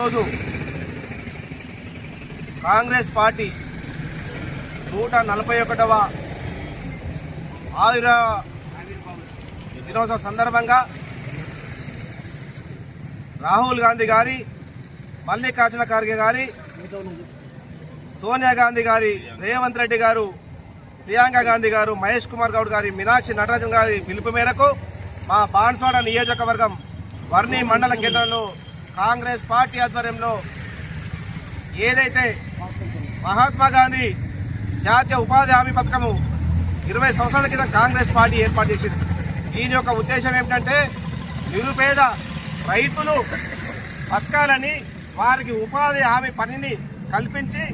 రోజు కాంగ్రెస్ పార్టీ నూట నలభై ఒకటవ ఆయుర దినోత్సవ సందర్భంగా రాహుల్ గాంధీ గారి మల్లికార్జున ఖార్గే గారి సోనియా గాంధీ గారి రేవంత్ రెడ్డి గారు ప్రియాంక గాంధీ గారు మహేష్ కుమార్ గౌడ్ గారి మీనాక్షి నటరాజన్ గారి పిలుపు మేరకు మా బాన్స్వాడ నియోజకవర్గం వర్ణి మండల కేంద్రంలో కాంగ్రెస్ పార్టీ ఆధ్వర్యంలో ఏదైతే మహాత్మా గాంధీ జాతీయ ఉపాధి హామీ పథకము ఇరవై సంవత్సరాల క్రితం కాంగ్రెస్ పార్టీ ఏర్పాటు చేసింది. దీని యొక్క ఉద్దేశం ఏమిటంటే నిరుపేద రైతులు బతకాలని వారికి ఉపాధి హామీ పనిని కల్పించి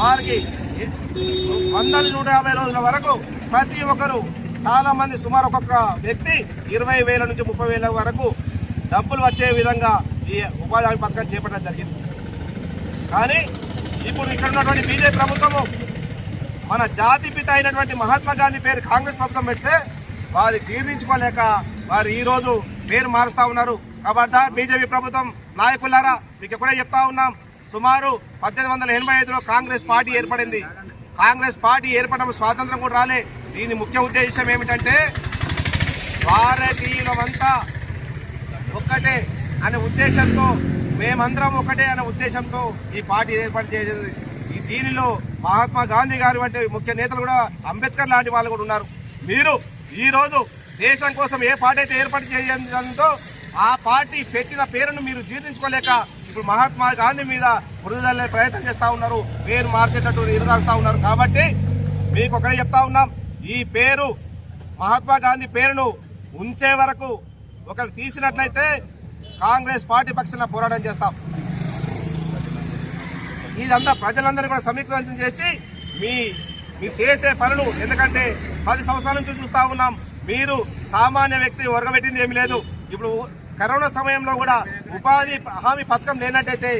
వారికి వందల నూట యాభై రోజుల వరకు ప్రతి ఒక్కరు చాలా మంది సుమారు ఒక్కొక్క వ్యక్తి ఇరవై వేల నుంచి ముప్పై వేల వరకు డబ్బులు వచ్చే విధంగా ఈ ఉపాధి హామీ పథకం చేపట్టడం జరిగింది. కానీ ఇప్పుడు ఇక్కడ ఉన్నటువంటి బీజేపీ ప్రభుత్వము మన జాతి పిత అయినటువంటి మహాత్మా గాంధీ పేరు కాంగ్రెస్ ప్రభుత్వం పెడితే వారి జీర్ణించుకోలేక వారు ఈరోజు పేరు మారుస్తా ఉన్నారు. కాబట్టి బీజేపీ ప్రభుత్వం నాయకులారా మీకు ఎప్పుడే చెప్తా ఉన్నాం. సుమారు పద్దెనిమిది వందల ఎనభై ఐదులో కాంగ్రెస్ పార్టీ ఏర్పడింది. కాంగ్రెస్ పార్టీ ఏర్పడడం స్వాతంత్రం కూడా రాలే. దీని ముఖ్య ఉద్దేశం ఏమిటంటే భారతీయులమంతా ఒక్కటే అనే ఉద్దేశంతో మేమందరం ఒకటే అనే ఉద్దేశంతో ఈ పార్టీ ఏర్పాటు చేసేది. ఈ దీనిలో మహాత్మా గాంధీ గారి వంటి ముఖ్య నేతలు కూడా అంబేద్కర్ లాంటి వాళ్ళు కూడా ఉన్నారు. మీరు ఈరోజు దేశం కోసం ఏ పార్టీ అయితే ఏర్పాటు చేయడంతో ఆ పార్టీ పెట్టిన పేరును మీరు జీర్ణించుకోలేక ఇప్పుడు మహాత్మా గాంధీ మీద మృదుదల్లే ప్రయత్నం చేస్తూ ఉన్నారు. పేరు మార్చేటట్టు ఎదురాస్తా ఉన్నారు. కాబట్టి మీకు ఒకటే చెప్తా ఉన్నాం. ఈ పేరు మహాత్మా గాంధీ పేరును ఉంచే వరకు ఒకరు తీసినట్లయితే కాంగ్రెస్ పార్టీ పక్షాన పోరాటం చేస్తాం. ఇదంతా ప్రజలందరూ కూడా సమీకృతం చేసి మీ మీరు చేసే పనులు ఎందుకంటే పది సంవత్సరాల నుంచి చూస్తా ఉన్నాం. మీరు సామాన్య వ్యక్తి ఒరగబెట్టింది ఏమీ లేదు. ఇప్పుడు కరోనా సమయంలో కూడా ఉపాధి హామీ పథకం లేనట్టయితే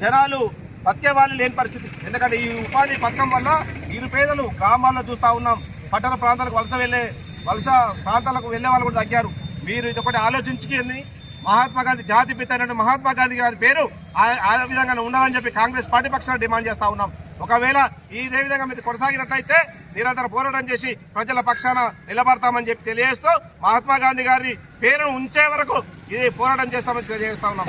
జనాలు బతికే వాళ్ళు లేని పరిస్థితి. ఎందుకంటే ఈ ఉపాధి పథకం వల్ల నిరుపేదలు గ్రామాల్లో చూస్తా ఉన్నాం. పట్టణ ప్రాంతాలకు వలస వెళ్ళే వలస ప్రాంతాలకు వెళ్ళే వాళ్ళు కూడా తగ్గారు. మీరు ఇది ఒకటి ఆలోచించుకుని మహాత్మా గాంధీ జాతి పిత అయినటువంటి మహాత్మా గాంధీ గారి పేరు ఆ- ఆ విధంగా ఉండాలని చెప్పి కాంగ్రెస్ పార్టీ పక్షాన డిమాండ్ చేస్తా ఉన్నాం. ఒకవేళ ఇదే విధంగా మీరు కొనసాగినట్లయితే నిరంతర పోరాటం చేసి ప్రజల పక్షాన నిలబడతామని చెప్పి తెలియజేస్తూ మహాత్మా గాంధీ గారి పేరును ఉంచే వరకు ఇది పోరాటం చేస్తామని తెలియజేస్తా ఉన్నాం.